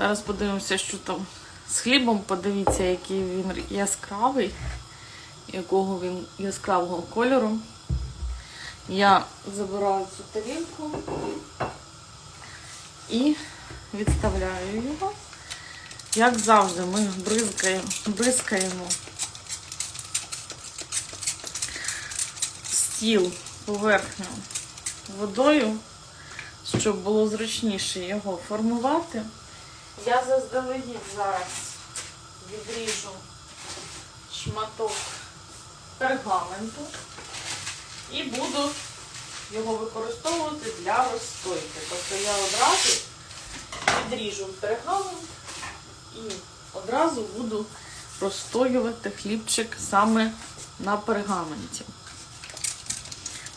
Зараз подивимося, що там з хлібом. Подивіться, який він яскравий, якого він яскравого кольору. Я забираю цю тарілку і відставляю його. Як завжди, ми бризкаємо, бризкаємо стіл поверхню водою, щоб було зручніше його формувати. Я заздалегідь зараз відріжу шматок пергаменту і буду його використовувати для розстойки. Тобто я одразу відріжу пергамент і одразу буду розстоювати хлібчик саме на пергаменті.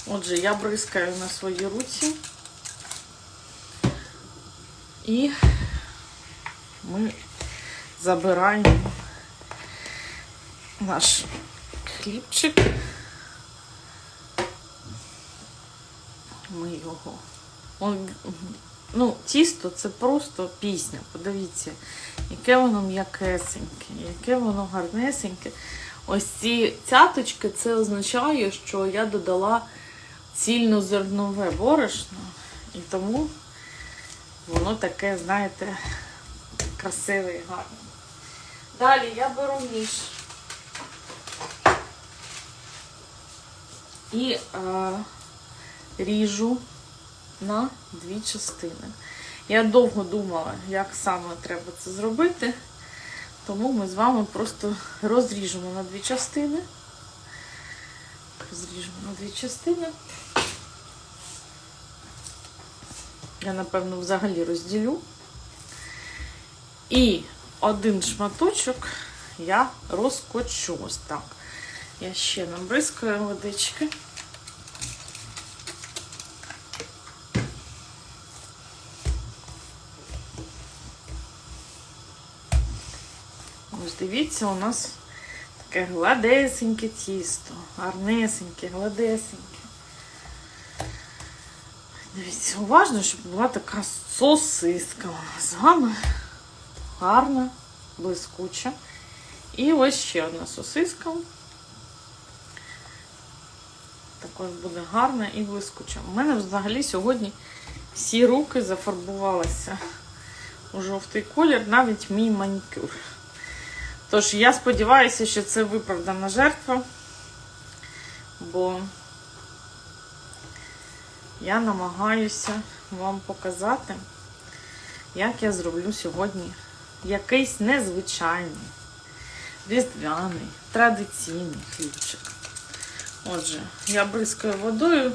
Отже, я бризкаю на своїй руці і ми забираємо наш хлібчик. Ми його. Ну, тісто це просто пісня. Подивіться, яке воно м'якесеньке, яке воно гарнесеньке. Ось ці цяточки це означає, що я додала цільнозернове борошно, і тому воно таке, знаєте, красиве і гарне. Далі я беру ніж і е, ріжу на дві частини. Я довго думала, як саме треба це зробити, тому ми з вами просто розріжемо на дві частини. Розріжемо на дві частини. Я, напевно, взагалі розділю. І один шматочок я розкочу. Ось так. Я ще набризкаю водички. Ось дивіться, у нас таке гладесеньке тісто, гарнесеньке, гладесеньке. Дивіться, уважно, щоб була така сосиска у нас з вами. Гарна, блискуча. І ось ще одна сосиска. Також буде гарна і блискуча. У мене взагалі сьогодні всі руки зафарбувалися у жовтий колір, навіть мій манікюр. Тож я сподіваюся, що це виправдана жертва, бо я намагаюся вам показати, як я зроблю сьогодні якийсь незвичайний, різдвяний, традиційний хлібчик. Отже, я бризкаю водою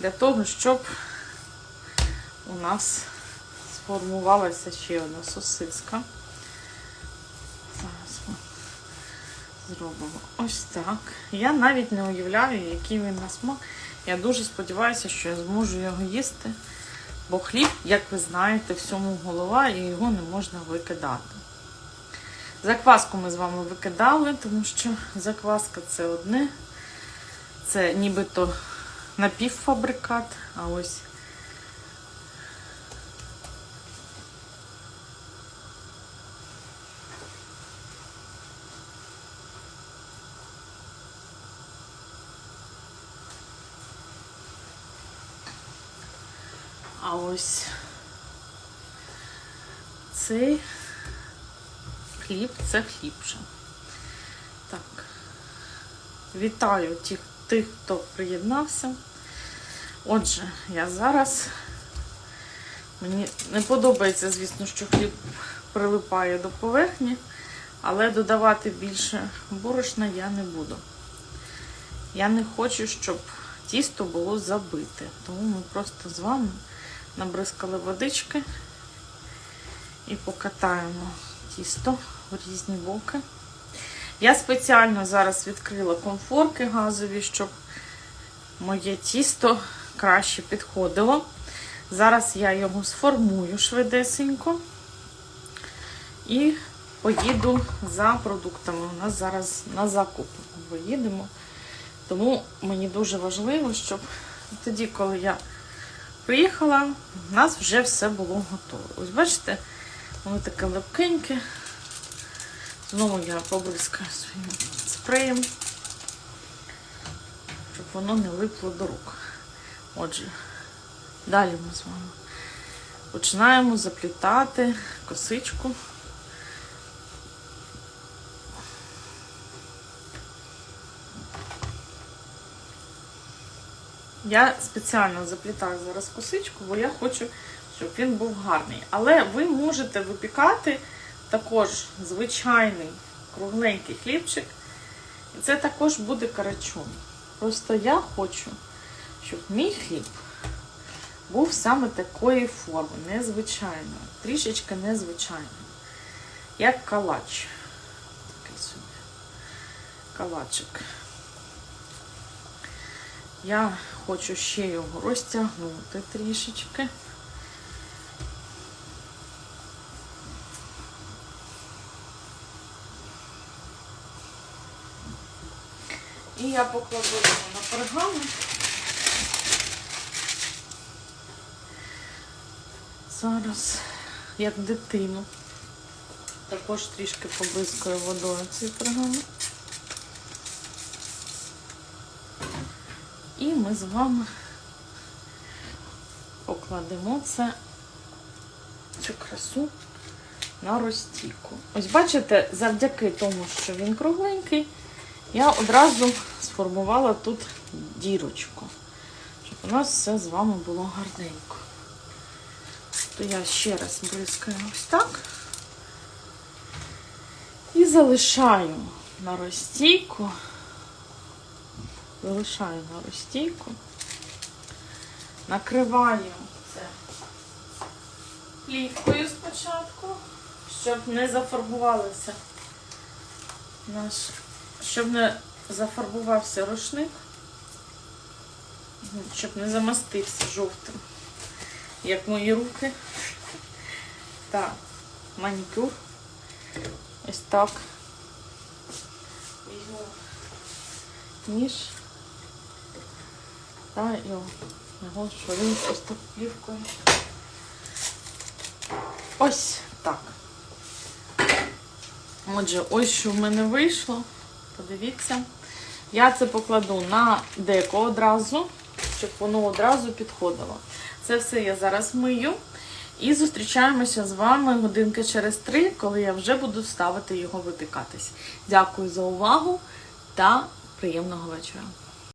для того, щоб у нас сформувалася ще одна сосиска. Зараз ми зробимо ось так. Я навіть не уявляю, який він на смак. Я дуже сподіваюся, що я зможу його їсти, бо хліб, як ви знаєте, всьому голова і його не можна викидати. Закваску ми з вами викидали, тому що закваска це одне. Це нібито напівфабрикат, а ось А ось цей хліб це хліб. Так. Вітаю тих, тих, хто приєднався. Отже, я зараз. Мені не подобається, звісно, що хліб прилипає до поверхні, але додавати більше борошна я не буду. Я не хочу, щоб тісто було забите. Тому ми просто з вами набризкали водички і покатаємо тісто в різні боки. Я спеціально зараз відкрила комфорки газові, щоб моє тісто краще підходило. Зараз я його сформую швидесенько і поїду за продуктами. У нас зараз на закуп поїдемо. Тому мені дуже важливо, щоб тоді, коли я приїхала, у нас вже все було готове. Ось бачите, Воно таке липкеньке. Знову я побризкаю своїм спреєм, щоб воно не липло до рук. Отже, далі ми з вами починаємо заплітати косичку. Я спеціально заплітаю зараз косичку, бо я хочу, щоб він був гарний. Але ви можете випікати також звичайний кругленький хлібчик. І це також буде карачун. Просто я хочу, щоб мій хліб був саме такої форми, незвичайної, трішечки незвичайної. Як калач. Такий собі. Калачик. Я хочу ще його розтягнути трішечки. І я покладу його на пергамент. Зараз, як дитину, також трішки побризкаю водою цей пергамент. І з вами покладемо це, цю красу на розтійку. Ось бачите, завдяки тому, що він кругленький, я одразу сформувала тут дірочку, щоб у нас все з вами було гарненько. То я ще раз бризкаю ось так. І залишаю на розтійку залишаю на розстійку, накриваю це плівкою спочатку, щоб не зафарбувалося наш, щоб не зафарбувався рушник, щоб не замастився жовтим, як мої руки. Так, манікюр. Ось так. Візьму ніж. Та його, швалюю просто плівкою. Ось так. Отже, ось що в мене вийшло. Подивіться. Я це покладу на деко одразу, щоб воно одразу підходило. Це все я зараз мию. І зустрічаємося з вами годинки через три, коли я вже буду ставити його випікатись. Дякую за увагу та приємного вечора.